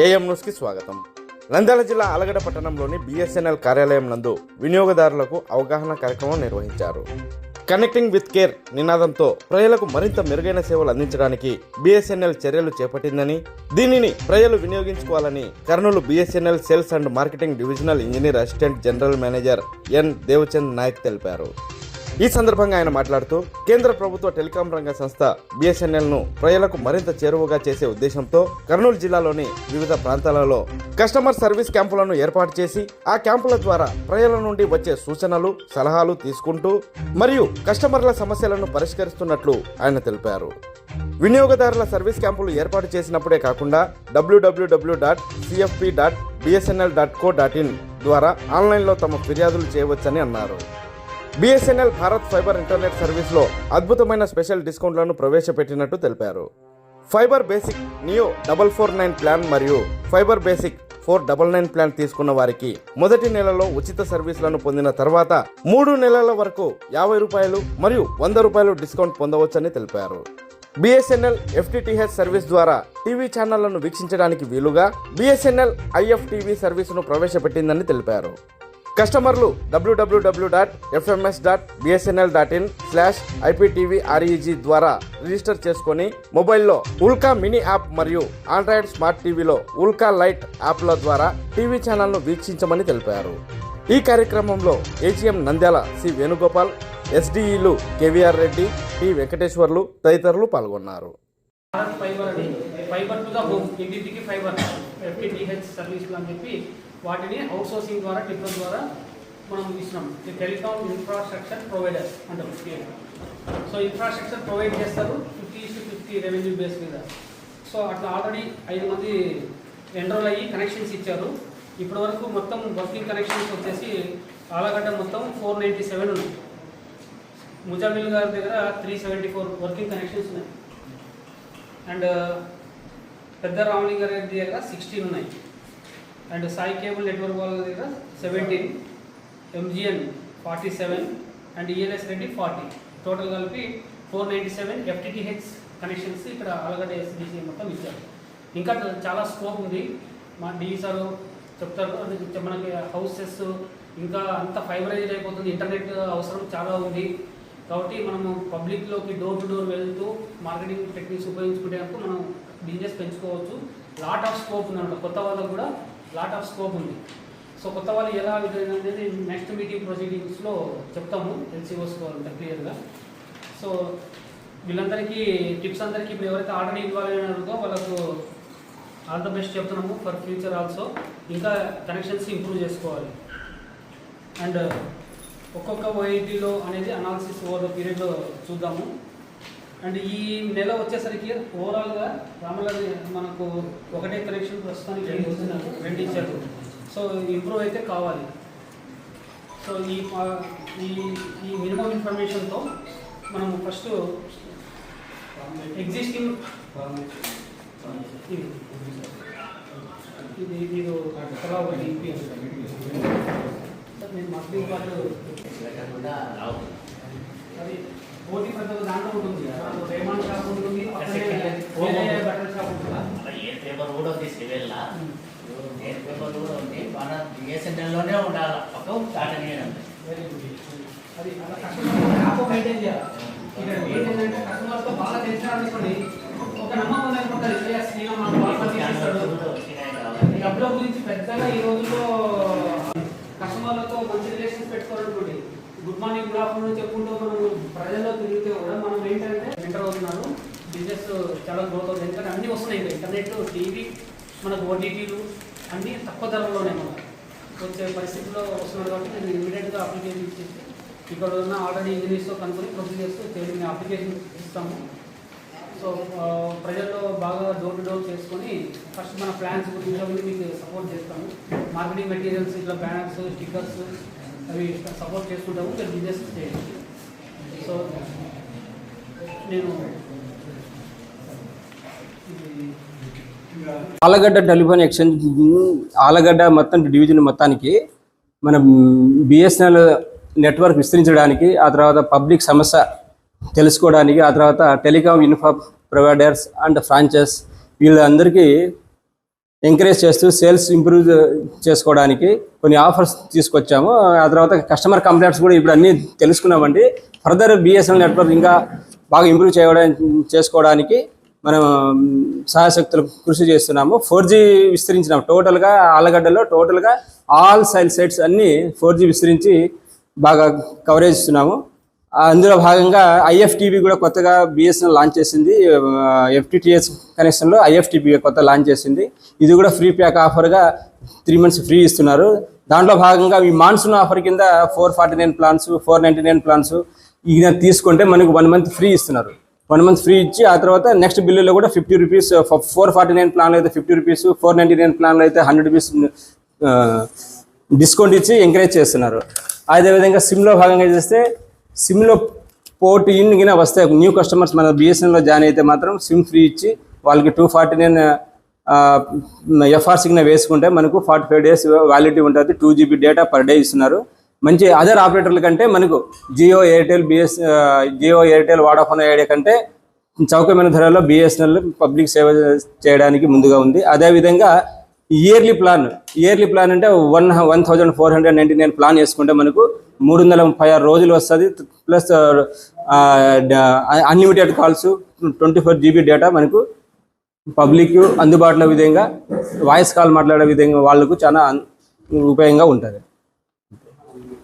AM న్యూస్కి స్వాగతం. నంద్యాల జిల్లా ఆలగడ్డ పట్టణంలోని బిఎస్ఎన్ఎల్ కార్యాలయం నందు వినియోగదారులకు అవగాహన కార్యక్రమం నిర్వహించారు. కనెక్టింగ్ విత్ కేర్ నినాదంతో ప్రజలకు మరింత మెరుగైన సేవలు అందించడానికి బిఎస్ఎన్ఎల్ చర్యలు చేపట్టిందని దీనిని ప్రజలు వినియోగించుకోవాలని Kurnool BSNL sales and marketing divisional engineer assistant general manager N. Devchand Naik తెలిపారు. ఈ సందర్భంగా ఆయన మాట్లాడుతూ కేంద్ర ప్రభుత్వ టెలికాం రంగ సంస్థ బిఎస్ఎన్ఎల్ను ప్రజలకు మరింత చేరువగా చేసే ఉద్దేశంతో కర్నూలు జిల్లాలోని వివిధ ప్రాంతాలలో కస్టమర్ సర్వీస్ క్యాంపులను ఏర్పాటు చేసి ఆ క్యాంపుల ద్వారా ప్రజల నుండి వచ్చే సూచనలు సలహాలు తీసుకుంటూ మరియు కస్టమర్ల సమస్యలను పరిష్కరిస్తున్నట్లు ఆయన తెలిపారు. వినియోగదారుల సర్వీస్ క్యాంపులు ఏర్పాటు చేసినప్పుడే కాకుండా డబ్ల్యూడబ్ల్యూడబ్ల్యూ dot CFP dot BSNL dot co dot in ద్వారా ఆన్లైన్లో తమ ఫిర్యాదులు చేయవచ్చని అన్నారు. బిఎస్ఎన్ఎల్ భారత్ ఫైబర్ ఇంటర్నెట్ సర్వీస్లో అద్భుతమైన స్పెషల్ డిస్కౌంట్లను ప్రవేశపెట్టినట్టు తెలిపారు. Fibre basic neo double four nine plan మరియు fibre basic four double nine plan తీసుకున్న వారికి మొదటి నెలలో ఉచిత సర్వీసులను పొందిన తర్వాత మూడు నెలల వరకు యాభై రూపాయలు మరియు వంద రూపాయలు డిస్కౌంట్ పొందవచ్చని తెలిపారు. బిఎస్ఎన్ఎల్ ఎఫ్టిటిహెచ్ సర్వీస్ ద్వారా టీవీ ఛానళ్ళను వీక్షించడానికి వీలుగా బిఎస్ఎన్ఎల్ ఐఎఫ్ టీవీ సర్వీసును ప్రవేశపెట్టిందని తెలిపారు. కస్టమర్లు డబ్ల్యూడబ్ల్యూడబ్ల్యూ dot FMS dot BSNL dot in slash IPTV REG ద్వారా రిజిస్టర్ చేసుకొని మొబైల్లో ఉల్కా మినీ యాప్ మరియు ఆండ్రాయిడ్ స్మార్ట్ టీవీలో ఉల్కా లైట్ యాప్ల ద్వారా టీవీ ఛానల్ను వీక్షించమని తెలిపారు. ఈ కార్యక్రమంలో ఏజీఎం నంద్యాల సి వేణుగోపాల్ ఎస్డిఈలు కేవీఆర్ రెడ్డి టి వెంకటేశ్వర్లు తదితరులు పాల్గొన్నారు. Fibre fibre to the home ఇంటింటికి ఫైబర్ ఎఫ్టీటీహెచ్ సర్వీసులు అని చెప్పి వాటిని అవుట్సోర్సింగ్ ద్వారా టిప్ల ద్వారా మనం ఇస్తున్నాం. ఈ టెలికామ్ ఇన్ఫ్రాస్ట్రక్చర్ ప్రొవైడర్ అంటాం సో ఇన్ఫ్రాస్ట్రక్చర్ ప్రొవైడ్ చేస్తారు fifty to fifty revenue base మీద. సో అట్లా ఆల్రెడీ ఐదు మంది ఎన్రోల్ అయ్యి కనెక్షన్స్ ఇచ్చారు. ఇప్పటి వరకు మొత్తం వర్కింగ్ కనెక్షన్స్ వచ్చేసి ఆలగడ్డ మొత్తం ఫోర్ నైంటీ సెవెన్ ఉన్నాయి. ముజామిల్ గారి దగ్గర three seventy four working connections ఉన్నాయి. అండ్ పెద్ద రామలింగారెడ్డి దగ్గర సిక్స్టీన్ ఉన్నాయి. అండ్ సాయి కేబుల్ నెట్వర్క్ వాళ్ళ దగ్గర seventeen MGN forty seven and ELS Reddy forty total కలిపి four ninety seven FTTH connections ఇక్కడ ఆలగడ్డ ఎస్డిసి మొత్తం ఇచ్చారు. ఇంకా చాలా స్కోప్ ఉంది. మా డిఈ సార్ చెప్తారు. అది మనకి హౌసెస్ ఇంకా అంత ఫైబరైజ్ అయిపోతుంది. ఇంటర్నెట్ అవసరం చాలా ఉంది. కాబట్టి మనము పబ్లిక్లోకి డోర్ టు డోర్ వెళ్తూ మార్కెటింగ్ టెక్నిక్స్ ఉపయోగించుకుంటే మనం బిజినెస్ పెంచుకోవచ్చు. లాట్ ఆఫ్ స్కోప్ ఉందన్నమాట. కొత్త వాళ్ళకు కూడా లాట్ ఆఫ్ స్కోప్ ఉంది. సో కొత్త వాళ్ళు ఎలా విధంగా అనేది నెక్స్ట్ మీటింగ్ ప్రొసీడింగ్స్లో చెప్తాము. ఎల్సీఓస్ అంతా క్లియర్గా సో వీళ్ళందరికీ టిప్స్ అందరికీ ఇప్పుడు ఎవరైతే ఆర్డర్ ఇవ్వాలి అన్నారో వాళ్ళకు ఆల్ ద బెస్ట్ చెప్తున్నాము ఫర్ ఫ్యూచర్ ఆల్సో ఇంకా కనెక్షన్స్ ఇంప్రూవ్ చేసుకోవాలి. అండ్ ఒక్కొక్క ఓఐటీలో అనేది అనాలిసిస్ ఓవర్ ద పీరియడ్లో చూద్దాము. అండ్ ఈ నెల వచ్చేసరికి ఓవరాల్గా రామలది మనకు ఒకటే కనెక్షన్ ప్రస్తుతానికి రెండు ఇచ్చారు. సో ఇంప్రూవ్ అయితే కావాలి. సో ఈ ఈ ఈ మినిమం ఇన్ఫర్మేషన్తో మనం ఫస్ట్ ఎగ్జిస్టింగ్ ఇది ఒకటి నేను మస్లీ పాటు అది పోటీ పెద్ద దాంట్లో ఉంటుంది రేమాన్ షాప్ ఉంటుంది బట్టల షాప్ ఉంటుంది? ఏ పేపర్ కూడా ఉంది సివిల్ ఏ పేపర్ కూడా ఉంది. మన బిఎస్ఎన్ఎల్లోనే ఉండాలి? ఒక వెరీ గుడ్ అది అలా కస్టమర్ యాప్ మెయింటైన్ చేయాలి. ఇక్కడ ఏంటంటే కస్టమర్తో బాగా తెలిసిన అనుకోండి ఒక నమ్మకం ఇదే స్నేహం మనం బాగా చేస్తాడు డబ్బుల గురించి పెద్దగా ఈ రోజుల్లో కస్టమర్లతో మంచి రిలేషన్స్ పెట్టుకోవాలనుకోండి గుడ్ మార్నింగ్ గుడ్ ఆఫ్టర్నూన్ చెప్పుకుంటూ మనం ప్రజల్లో తిరిగితే కూడా మనం ఏంటంటే ఎంటర్ అవుతున్నారు. బిజినెస్ చాలా గ్రోత్ అవుతుంది ఎందుకంటే అన్నీ వస్తున్నాయి ఇంటర్నెట్ టీవీ మనకు ఓటీటీలు అన్నీ తక్కువ ధరలోనే మనం వచ్చే పరిస్థితిలో వస్తున్నారు కాబట్టి నేను ఇమీడియట్గా అప్లికేషన్ ఇచ్చేసి ఇక్కడ ఉన్న ఆల్రెడీ ఇంజనీర్స్తో కనుక్కొని ప్రొసీజర్స్ చేయడం. అప్లికేషన్ ఇస్తాము. సో ప్రజల్లో బాగా డోర్ టు డోర్ చేసుకొని ఫస్ట్ మన ప్లాన్స్ గురించి మీకు సపోర్ట్ చేస్తాము. మార్కెటింగ్ మెటీరియల్స్ ఇట్లా బ్యానర్స్ స్టిక్కర్స్ అవి సపోర్ట్ చేసుకుంటాము మీరు బిజినెస్ చేయండి. సో నేను ఆలగడ్డ టెలిఫోన్ ఎక్స్చేంజ్ ఆలగడ్డ మొత్తం డివిజన్ మొత్తానికి మనం బిఎస్ఎన్ఎల్ నెట్వర్క్ విస్తరించడానికి ఆ తర్వాత పబ్లిక్ సమస్య తెలుసుకోవడానికి ఆ తర్వాత telecom infra providers and franchise వీళ్ళందరికీ ఎంకరేజ్ చేస్తూ సేల్స్ ఇంప్రూవ్ చేసుకోవడానికి కొన్ని ఆఫర్స్ తీసుకొచ్చాము. ఆ తర్వాత కస్టమర్ కంప్లైంట్స్ కూడా ఇప్పుడు అన్నీ తెలుసుకున్నామండి. ఫర్దర్ బిఎస్ఎన్ఎల్ నెట్వర్క్ ఇంకా బాగా ఇంప్రూవ్ చేయడం చేసుకోవడానికి మనం సహాయశక్తులు కృషి చేస్తున్నాము. ఫోర్ జీ విస్తరించినాం. టోటల్గా ఆలగడ్డలో టోటల్గా ఆల్ సైల్ సైట్స్ అన్నీ ఫోర్ జీ విస్తరించి బాగా కవరేజ్ ఇస్తున్నాము. అందులో భాగంగా ఐఎఫ్టీబీ కూడా కొత్తగా బిఎస్ఎన్ఎల్ లాంచ్ చేసింది ఎఫ్టీటీఎస్ కనెక్షన్లో ఐఎఫ్టీబీ కొత్త లాంచ్ చేసింది. ఇది కూడా ఫ్రీ ప్యాక్ ఆఫర్గా త్రీ మంత్స్ ఫ్రీ ఇస్తున్నారు. దాంట్లో భాగంగా ఈ మాన్సూన్ ఆఫర్ కింద four forty nine plans four ninety nine plans ఇది తీసుకుంటే మనకు వన్ మంత్ ఫ్రీ ఇస్తున్నారు. వన్ మంత్ ఫ్రీ ఇచ్చి ఆ తర్వాత నెక్స్ట్ బిల్లులో కూడా fifty rupees four forty nine ప్లాన్లో అయితే fifty rupees four ninety nine ప్లాన్లో అయితే హండ్రెడ్ రూపీస్ డిస్కౌంట్ ఇచ్చి ఎంకరేజ్ చేస్తున్నారు. అదేవిధంగా సిమ్లో భాగంగా చేస్తే సిమ్లో పోర్ట్ ఇన్ గిన వస్తే న్యూ కస్టమర్స్ మన బిఎస్ఎన్ఎల్లో జాయిన్ అయితే మాత్రం సిమ్ ఫ్రీ ఇచ్చి వాళ్ళకి టూ ఫార్టీ నైన్ ఎఫ్ఆర్సీ కింద వేసుకుంటే మనకు ఫార్టీ ఫైవ్ డేస్ వ్యాలిడిటీ ఉంటుంది two GB data per day ఇస్తున్నారు. మంచి అదర్ ఆపరేటర్ల కంటే మనకు Jio Airtel BS Jio Airtel Vodafone idea కంటే చౌకమైన ధరలో బిఎస్ఎన్ఎల్ పబ్లిక్ సేవ చేయడానికి ముందుగా ఉంది. అదేవిధంగా ఇయర్లీ ప్లాన్ ఇయర్లీ ప్లాన్ అంటే one one thousand four hundred ninety nine plan వేసుకుంటే మనకు మూడు వందల ముప్పై ఆరు రోజులు వస్తుంది. Plus unlimited calls twenty four GB data మనకు పబ్లిక్ అందుబాటులో విధంగా వాయిస్ కాల్ మాట్లాడే విధంగా వాళ్ళకు చాలా ఉపయోగంగా ఉంటుంది.